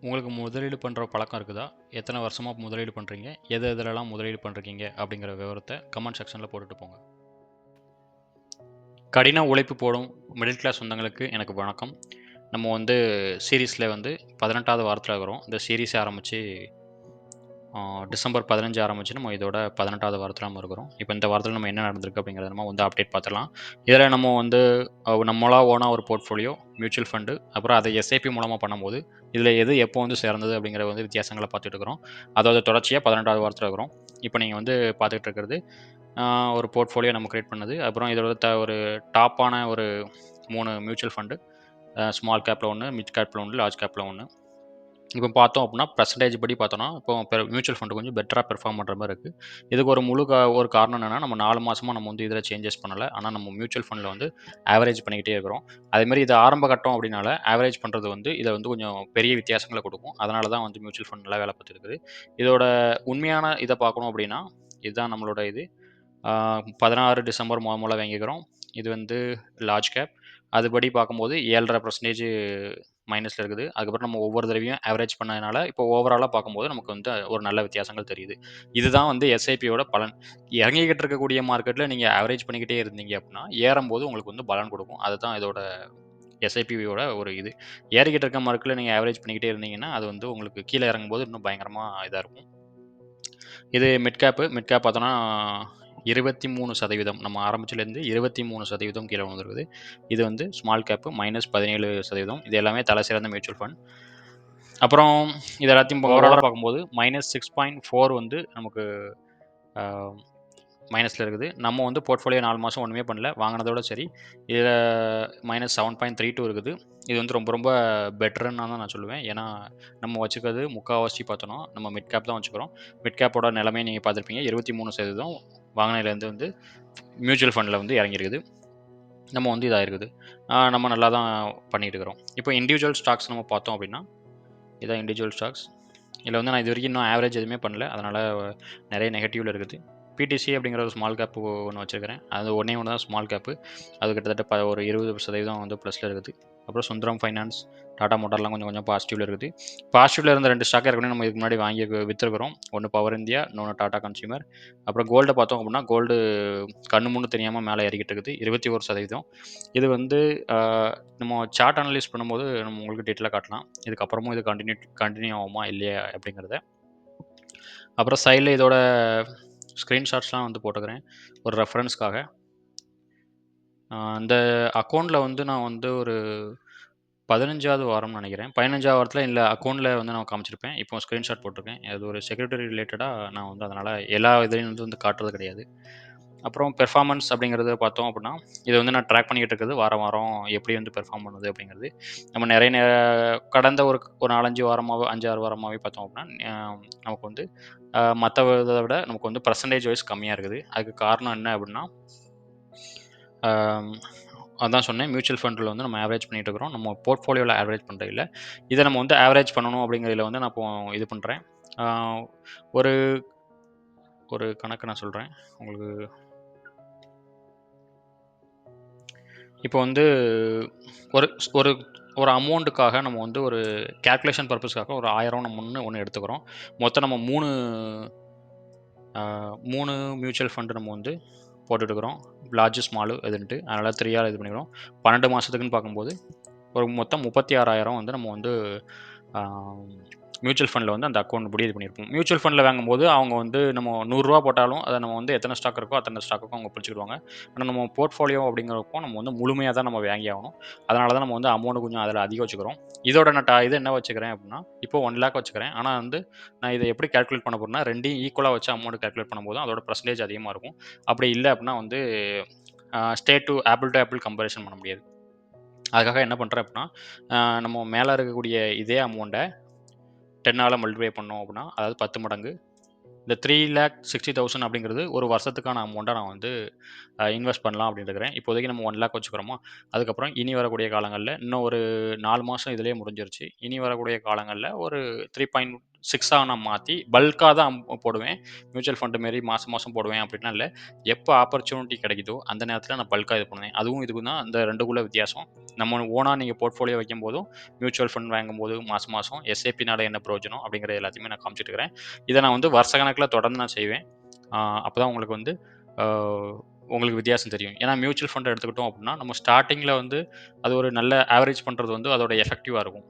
உங்களுக்கு முதலீடு பண்ணுற பழக்கம் இருக்குதா? எத்தனை வருஷமாக முதலீடு பண்ணுறீங்க எது எதுலலாம் முதலீடு பண்ணுறீங்க அப்படிங்கிற விவரத்தை கமெண்ட் செக்ஷனில் போட்டுட்டு போங்க. கடின உழைப்பு போடும் மிடில் கிளாஸ் சொந்தங்களுக்கு எனக்கு வணக்கம். நம்ம வந்து சீரீஸில் வந்து பதினெட்டாவது வாரத்தில் இருக்கிறோம் இந்த சீரீஸை ஆரம்பித்து டிசம்பர் பதினஞ்சு ஆரம்பிச்சு நம்ம இதோட பதினெட்டாவது வாரத்தில் நம்ம இருக்கிறோம். இப்போ இந்த வாரத்தில் நம்ம என்ன நடந்திருக்கு அப்படிங்கிறத நம்ம வந்து அப்டேட் பார்த்துலாம் இதில் நம்ம வந்து நம்மளா ஓனாக ஒரு போர்ட்ஃபோலியோ மியூச்சுவல் ஃபண்டு அப்புறம் அதை எஸ்ஐபி மூலமாக பண்ணும்போது இதில் எது எப்போ வந்து சேர்ந்தது அப்படிங்கிற வந்து வித்தியாசங்களை பார்த்துட்டு இருக்கிறோம். அதாவது தொடர்ச்சியாக பதினெட்டாவது வாரத்தில் இருக்கிறோம். இப்போ நீங்கள் வந்து பார்த்துட்டு இருக்கிறது ஒரு போர்ட்ஃபோலியோ நம்ம கிரியேட் பண்ணது. அப்புறம் இதோட த ஒரு டாப்பான ஒரு மூணு மியூச்சுவல் ஃபண்டு ஸ்மால் கேப்பில் ஒன்று மிட் கேப்பில் ஒன்று லார்ஜ் கேப்பில் ஒன்று இப்போ பார்த்தோம் அப்படின்னா பர்சன்டேஜ் படி பார்த்தோன்னா இப்போ மியூச்சுவல் ஃபண்டு கொஞ்சம் பெட்டராக பெர்ஃபார்ம் பண்ணுற மாதிரி இருக்குது இதுக்கு ஒரு முழு ஒரு காரணம் என்னென்னா நம்ம நாலு மாதமாக நம்ம வந்து இதில் சேஞ்சஸ் பண்ணலை. ஆனால் நம்ம மியூச்சுவல் ஃபண்டில் வந்து ஆவரேஜ் பண்ணிக்கிட்டே இருக்கிறோம். அதேமாதிரி இது ஆரம்ப கட்டம் அப்படின்னால ஆவரேஜ் பண்ணுறது வந்து இதை வந்து கொஞ்சம் பெரிய வித்தியாசங்களை கொடுக்கும். அதனால தான் வந்து மியூச்சுவல் ஃபண்ட் நல்லா வேலை பார்த்துருக்குது இதோட உண்மையான இதை பார்க்கணும் அப்படின்னா இதுதான் நம்மளோட இது. பதினாறு டிசம்பர் முத முதல்ல வாங்கிக்கிறோம். இது வந்து லார்ஜ் கேப் அதுபடி பார்க்கும்போது ஏழரை பர்சன்டேஜ் மைனஸில் இருக்குது. அதுக்கப்புறம் நம்ம ஒவ்வொரு தடவையும் ஆவரேஜ் பண்ணதுனால இப்போ ஓவராலாக பார்க்கும்போது நமக்கு வந்து ஒரு நல்ல வித்தியாசங்கள் தெரியுது. இதுதான் வந்து எஸ்ஐபியோட பலன். இறங்கிக்கிட்டு இருக்கக்கூடிய மார்க்கெட்டில் நீங்கள் ஆவரேஜ் பண்ணிக்கிட்டே இருந்தீங்க அப்படின்னா ஏறும்போது உங்களுக்கு வந்து பலன் கொடுக்கும். அதுதான் இதோட எஸ்ஐபியோட ஒரு இது. ஏறிக்கிட்டு இருக்க மார்க்கில் நீங்கள் ஆவரேஜ் பண்ணிக்கிட்டே இருந்தீங்கன்னா அது வந்து உங்களுக்கு கீழே இறங்கும்போது இன்னும் பயங்கரமாக இதாக இருக்கும். இது மிட் கேப்பு மிட் கேப் பார்த்தோன்னா இருபத்தி மூணு சதவீதம் நம்ம ஆரம்பிச்சிலேருந்து இருபத்தி மூணு சதவீதம் கீழே வந்துருக்குது இது வந்து ஸ்மால் கேப்பு மைனஸ் பதினேழு சதவீதம். இது எல்லாமே தலை சிறந்த மியூச்சுவல் ஃபண்ட் அப்புறம் இது எல்லாத்தையும் ஓவராலாக பார்க்கும்போது மைனஸ் சிக்ஸ் பாயிண்ட் ஃபோர் வந்து நமக்கு மைனஸில் இருக்குது. நம்ம வந்து போர்ட்ஃபோலியோ நாலு மாதம் ஒன்றுமே பண்ணல. வாங்கினதோட சரி. இதில் minus seven point three two இருக்குது. இது வந்து ரொம்ப ரொம்ப பெட்டருன்னு தான் நான் சொல்லுவேன். ஏன்னா நம்ம வச்சுக்கிறது முக்கால்வாசி பார்த்தோன்னா நம்ம மிட் கேப் தான் வச்சுக்கிறோம். மிட் கேப்போட நிலைமையை நீங்கள் பார்த்துருப்பீங்க. இருபத்தி மூணு சதவீதம் வாங்கினதுலேருந்து வந்து மியூச்சுவல் ஃபண்டில் வந்து இறங்கியிருக்குது. நம்ம வந்து இதாக இருக்குது நம்ம நல்லா தான் பண்ணிகிட்டு இருக்கிறோம் இப்போ இண்டிவிஜுவல் ஸ்டாக்ஸ் நம்ம பார்த்தோம் அப்படின்னா இதான் இண்டிவிஜுவல் ஸ்டாக்ஸ் இதில் வந்து நான் இது வரைக்கும் இன்னும் ஆவரேஜ் எதுவுமே பண்ணல. அதனால் நிறைய நெகட்டிவில் இருக்குது. பிடிசி அப்படிங்கிற ஒரு ஸ்மால் கேப் ஒன்று வச்சுருக்கிறேன். அது ஒன்றே ஒன்று தான் ஸ்மால் கேப்பு அது கிட்டத்தட்ட ப ஒரு இருபது சதவீதம் வந்து ப்ளஸில் இருக்குது. அப்புறம் சுந்தரம் ஃபைனான்ஸ் டாடா மோட்டார்லாம் கொஞ்சம் கொஞ்சம் பாசிட்டிவில் இருக்குது. பாசிட்டிவில் இருந்த ரெண்டு ஸ்டாக் ஏற்கனவே நம்ம இதுக்கு முன்னாடி வாங்கி விற்றுருக்கிறோம் ஒன்று பவர் இந்தியா இன்னொன்று டாடா கன்சியூமர் அப்புறம் கோல்டை பார்த்தோம் அப்படின்னா கோல்டு கண்ணு முன்னு தெரியாமல் மேலே இறக்கிட்டு இருக்குது. இருபத்தி ஒரு சதவீதம். இது வந்து நம்ம சார்ட் அனலைஸ் பண்ணும்போது நம்ம உங்களுக்கு டீட்டெயிலாக காட்டலாம். இதுக்கப்புறமும் இது கண்டினியூ கண்டினியூ ஆகுமா இல்லையா அப்படிங்கிறத. அப்புறம் சைடில் இதோட ஸ்க்ரீன்ஷாட்ஸ்லாம் வந்து போட்டுக்கிறேன் ஒரு ரெஃபரன்ஸ்க்காக அந்த அக்கௌண்ட்டில் வந்து நான் வந்து ஒரு பதினஞ்சாவது வாரம்னு நினைக்கிறேன். பதினஞ்சாவது வாரத்தில் இல்லை அக்கௌண்ட்டில் வந்து நான் காமிச்சிருப்பேன். இப்போ ஸ்க்ரீன்ஷாட் போட்டிருக்கேன். அது ஒரு செக்யூரிட்டி ரிலேட்டடாக நான் வந்து அதனால் எல்லா இதுலேயும் வந்து வந்து காட்டுறது கிடையாது. அப்புறம் பெர்ஃபார்மன்ஸ் அப்படிங்கிறத பார்த்தோம் அப்படின்னா இதை வந்து நான் ட்ராக் பண்ணிக்கிட்டு இருக்குது வாரம் வாரம் எப்படி வந்து பெர்ஃபார்ம் பண்ணுது அப்படிங்கிறது. நம்ம நிறைய நேர கடந்த ஒரு ஒரு நாலஞ்சு வாரமாகவே அஞ்சு ஆறு வாரமாகவே பார்த்தோம் அப்படின்னா நமக்கு வந்து மற்ற இதை விட நமக்கு வந்து பர்சன்டேஜ் வைஸ் கம்மியாக இருக்குது. அதுக்கு காரணம் என்ன அப்படின்னா அதான் சொன்னேன் மியூச்சுவல் ஃபண்டில் வந்து நம்ம ஆவரேஜ் பண்ணிட்டு இருக்கிறோம். நம்ம போர்ட்ஃபோலியோவில் ஆவரேஜ் பண்ணுறது இல்லை. இதை நம்ம வந்து ஆவரேஜ் பண்ணணும் அப்படிங்கிறதுல வந்து நான் இப்போ இது பண்ணுறேன் ஒரு ஒரு கணக்கு நான் சொல்கிறேன் உங்களுக்கு இப்போ வந்து ஒரு ஒரு ஒரு அமௌண்ட்டுக்காக நம்ம வந்து ஒரு கேல்குலேஷன் பர்பஸ்க்காக ஒரு ஆயிரம் நம்ம ஒன்று ஒன்று எடுத்துக்கிறோம். மொத்தம் நம்ம மூணு மூணு மியூச்சுவல் ஃபண்டு நம்ம வந்து போட்டுட்டுருக்குறோம் லார்ஜு ஸ்மாலு இதுன்ட்டு. அதனால் த்ரீயாக இது பண்ணிக்கிறோம். பன்னெண்டு மாதத்துக்குன்னு பார்க்கும்போது ஒரு மொத்தம் முப்பத்தி ஆறாயிரம் வந்து நம்ம வந்து மியூச்சுவல் ஃபண்டில் வந்து அந்த அக்கௌண்ட் முடிவு பண்ணியிருப்போம் மியூச்சுவல் ஃபண்டில் வாங்கும்போது அவங்க வந்து நம்ம நூறுரூவா போட்டாலும் அதை நம்ம வந்து எத்தனை ஸ்டாக் இருக்கோ அத்தனை ஸ்டாக்குக்கும் அவங்க பிடிச்சிடுவாங்க ஆனால் நம்ம போர்ட்ஃபோலியோ அப்படிங்கிறப்போ நம்ம வந்து முழுமையாக தான் நம்ம வாங்கி ஆகணும். அதனால தான் நம்ம வந்து அமௌண்ட் கொஞ்சம் அதில் அதிகம் வச்சுக்கிறோம். இதோட நான் இது என்ன வச்சுக்கிறேன் அப்படின்னா இப்போ ஒன் லேக் வச்சுக்கிறேன். ஆனால் வந்து நான் இதை எப்படி கால்குலேட் பண்ண போகிறேன்னா ரெண்டையும் ஈக்குவலாக வச்சு அமௌண்ட் கால்குலேட் பண்ணும்போது அதோட பர்சன்டேஜ் அதிகமாக இருக்கும். அப்படி இல்லை அப்படின்னா வந்து state to apple to apple comparison பண்ண முடியாது. அதுக்காக என்ன பண்ணுறேன் அப்படின்னா நம்ம மேலே இருக்கக்கூடிய இதே அமௌண்ட்டை டென்னால் மல்டிப்ளை பண்ணோம் அப்படின்னா அதாவது பத்து மடங்கு. இந்த த்ரீ லேக் சிக்ஸ்டி தௌசண்ட் அப்படிங்கிறது ஒரு வருஷத்துக்கான அமௌண்ட்டை நான் வந்து இன்வெஸ்ட் பண்ணலாம் அப்படின்னு இருக்கிறேன். இப்போதைக்கு நம்ம ஒன் லேக் வச்சுக்கிறோமா? அதுக்கப்புறம் இனி வரக்கூடிய காலங்களில் இன்னும் ஒரு நாலு மாதம் இதிலே முடிஞ்சிருச்சு. இனி வரக்கூடிய காலங்களில் ஒரு த்ரீ பாயிண்ட் சிக்ஸாக நான் மாற்றி பல்காக தான் போடுவேன். மியூச்சுவல் ஃபண்டு மாரி மாதம் மாதம் போடுவேன் அப்படின்னா இல்லை. எப்போ ஆப்பர்ச்சுனிட்டி கிடைக்குதோ அந்த நேரத்தில் நான் பல்காக இது பண்ணுவேன். அதுவும் இதுக்கும் தான் அந்த ரெண்டுக்குள்ள வித்தியாசம். நம்ம ஓனாக நீங்கள் போர்ட்ஃபோலியோ வைக்கும் போதும் மியூச்சுவல் ஃபண்ட் வாங்கும் போது மாதம் மாதம் எஸ்ஏபினால என்ன பிரயோஜனம் அப்படிங்கிற எல்லாத்தையுமே நான் காமிச்சிட்டு இருக்கிறேன். இதை நான் வந்து வருஷ கணக்கில் தொடர்ந்து நான் செய்வேன். அப்போ தான் உங்களுக்கு வந்து உங்களுக்கு வித்தியாசம் தெரியும். ஏன்னா மியூச்சுவல் ஃபண்ட் எடுத்துக்கிட்டோம் அப்படின்னா நம்ம ஸ்டார்டிங்கில் வந்து அது ஒரு நல்ல ஆவரேஜ் பண்ணுறது வந்து அதோட எஃபெக்டிவாக இருக்கும்.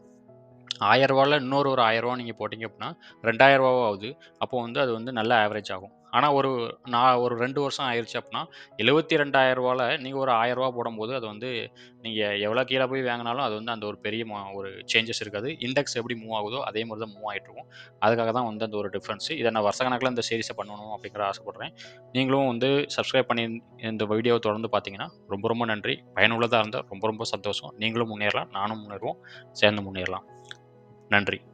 ஆயரூவாவில் இன்னொரு ஒரு ஆயிரரூவா நீங்கள் போட்டிங்க அப்படின்னா ரெண்டாயிரரூவாவோ ஆகுது. அப்போது வந்து அது வந்து நல்ல ஆவரேஜ் ஆகும். ஆனால் ஒரு நான் ஒரு ரெண்டு வருஷம் ஆயிடுச்சு அப்படின்னா எழுபத்தி ரெண்டாயிரரூவாவில் நீங்கள் ஒரு ஆயரூவா போடும்போது அது வந்து நீங்கள் எவ்வளோ கீழே போய் வாங்கினாலும் அது வந்து அந்த ஒரு பெரிய மா- ஒரு சேஞ்சஸ் இருக்காது. இண்டெக்ஸ் எப்படி மூவ் ஆகுதோ அதே மாதிரி தான் மூவ் ஆகிட்டு இருக்கும். அதுக்காக தான் வந்து அந்த ஒரு டிஃப்ரென்ஸ் இதை நான் வருஷ கணக்கில் இந்த சீரிஸை பண்ணணும் அப்படிங்கிற ஆசைப்பட்றேன். நீங்களும் வந்து சப்ஸ்கிரைப் பண்ணி இந்த வீடியோவை தொடர்ந்து பார்த்தீங்கன்னா ரொம்ப ரொம்ப நன்றி. பயனுள்ளதாக இருந்தால் ரொம்ப ரொம்ப சந்தோஷம். நீங்களும் முன்னேறலாம். நானும் முன்னேறுவோம். சேர்ந்து முன்னேறலாம். நன்றி